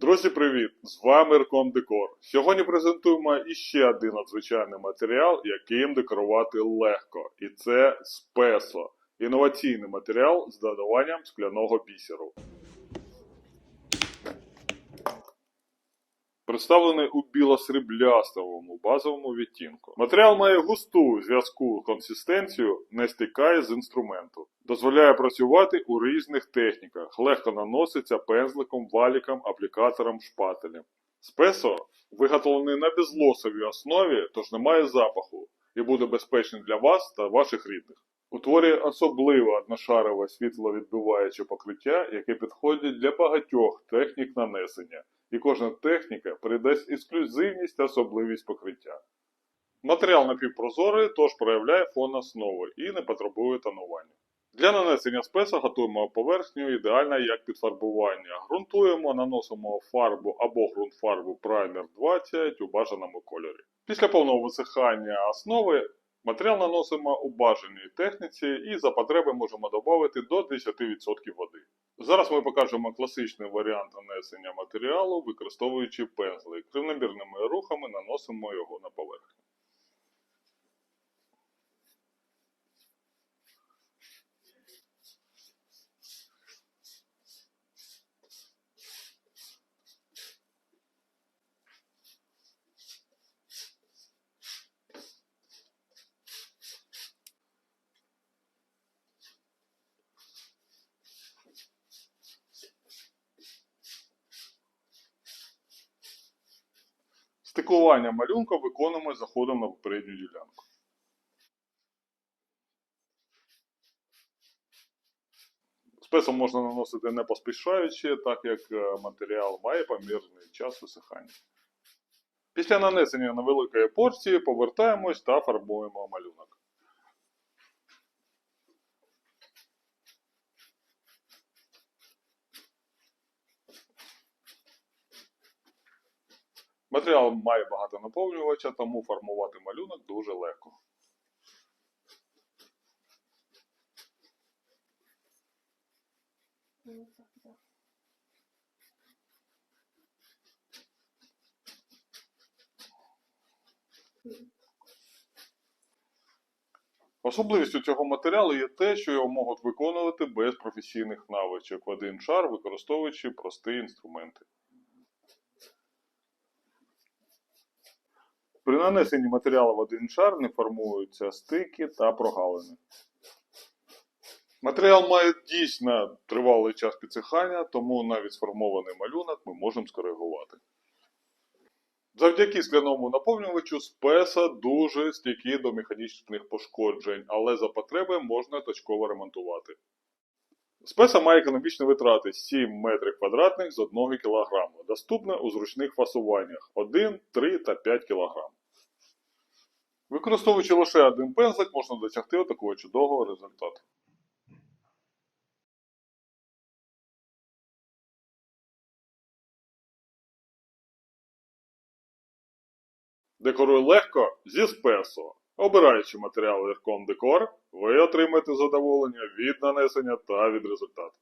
Друзі, привіт! З вами Рком Декор. Сьогодні презентуємо іще один надзвичайний матеріал, яким декорувати легко. І це спесо. Інноваційний матеріал з додаванням скляного бісеру. Представлений у біло-сріблястовому базовому відтінку. Матеріал має густу зв'язку консистенцію, не стикає з інструменту. Дозволяє працювати у різних техніках, легко наноситься пензликом, валіком, аплікатором, шпателем. Спесо виготовлений на безлосовій основі, тож немає запаху і буде безпечним для вас та ваших рідних. Утворює особливе одношарове світловідбиваюче покриття, яке підходить для багатьох технік нанесення, і кожна техніка передасть ексклюзивність та особливість покриття. Матеріал напівпрозорий, тож проявляє фон основи і не потребує тонування. Для нанесення спеса готуємо поверхню ідеально як підфарбування. Грунтуємо, наносимо фарбу або ґрунтфарбу праймер 20 у бажаному кольорі. Після повного висихання основи матеріал наносимо у бажаній техніці і за потреби можемо додати до 10% води. Зараз ми покажемо класичний варіант нанесення матеріалу, використовуючи пензли. Рівномірними рухами наносимо його на поверхню. Стикування малюнка виконуємо заходом на попередню ділянку. Спесом можна наносити не поспішаючи, так як е, матеріал має помірний час висихання. Після нанесення невеликої порції повертаємось та фарбуємо малюнок. Матеріал має багато наповнювача, тому формувати малюнок дуже легко. Особливістю цього матеріалу є те, що його можуть виконувати без професійних навичок в один шар, використовуючи прості інструменти. При нанесенні матеріалу в один шар не формуються стики та прогалини. Матеріал має дійсно тривалий час підсихання, тому навіть сформований малюнок ми можемо скоригувати. Завдяки скляному наповнювачу спеса дуже стійкі до механічних пошкоджень, але за потреби можна точково ремонтувати. Спеса має економічні витрати 7 метрів квадратних з 1 кг, доступне у зручних фасуваннях 1, 3 та 5 кг. Використовуючи лише один пензлик, можна досягти такого чудового результату. Декоруй легко зі спесо. Обираючи матеріал Верком Декор, ви отримаєте задоволення від нанесення та від результату.